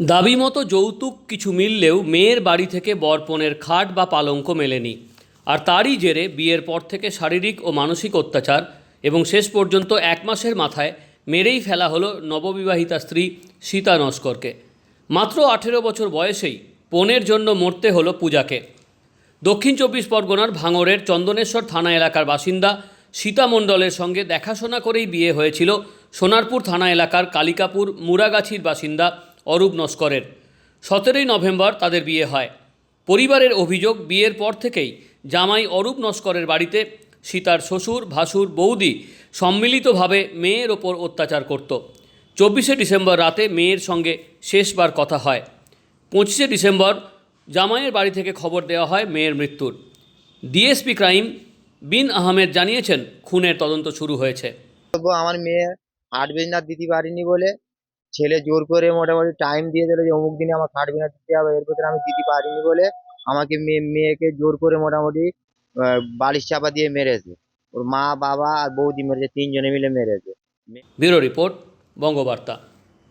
দাবি মতো যৌতুক কিছু মিললেও মেয়ের বাড়ি থেকে বরপণের খাট বা পালঙ্ক মেলেনি। আর তারই জেরে বিয়ের পর থেকে শারীরিক ও মানসিক অত্যাচার এবং শেষ পর্যন্ত এক মাসের মাথায় মেরেই ফেলা হলো নববিবাহিতা স্ত্রী সীতা নস্করকে। মাত্র আঠেরো বছর বয়সেই পণের জন্য মরতে হলো পূজাকে। দক্ষিণ চব্বিশ পরগনার ভাঙড়ের চন্দনেশ্বর থানা এলাকার বাসিন্দা সীতা মণ্ডলের সঙ্গে দেখাশোনা করেই বিয়ে হয়েছিল সোনারপুর থানা এলাকার কালিকাপুর মুরাগাছির বাসিন্দা অরূপ নস্করের। সতেরোই নভেম্বর তাদের বিয়ে হয়। পরিবারের অভিযোগ, বিয়ের পর থেকেই জামাই অরূপ নস্করের বাড়িতে সীতার শ্বশুর, ভাসুর, বৌদি সম্মিলিতভাবে মেয়ের ওপর অত্যাচার করত। চব্বিশে ডিসেম্বর রাতে মেয়ের সঙ্গে শেষবার কথা হয়। পঁচিশে ডিসেম্বর জামাইয়ের বাড়ি থেকে খবর দেওয়া হয় মেয়ের মৃত্যুর। ডিএসপি ক্রাইম বিন আহমেদ জানিয়েছেন, খুনের তদন্ত শুরু হয়েছে। আমার মেয়ে খাট বিছনা দিতে পারিনি বলে ছেলে জোর করে মোটামুটি টাইম দিয়ে দিল যে, অমুক দিনে আমার খাট বিনা দিতে হবে এর ভিতরে আমি দিতে পারিনি বলে আমাকে মেয়ে, মেয়েকে জোর করে মোটামুটি বালিশ চাপা দিয়ে মেরেছে। ওর মা, বাবা আর বৌদি মেরেছে, তিনজনে মিলে মেরেছে। Bureau report, Bangabarta.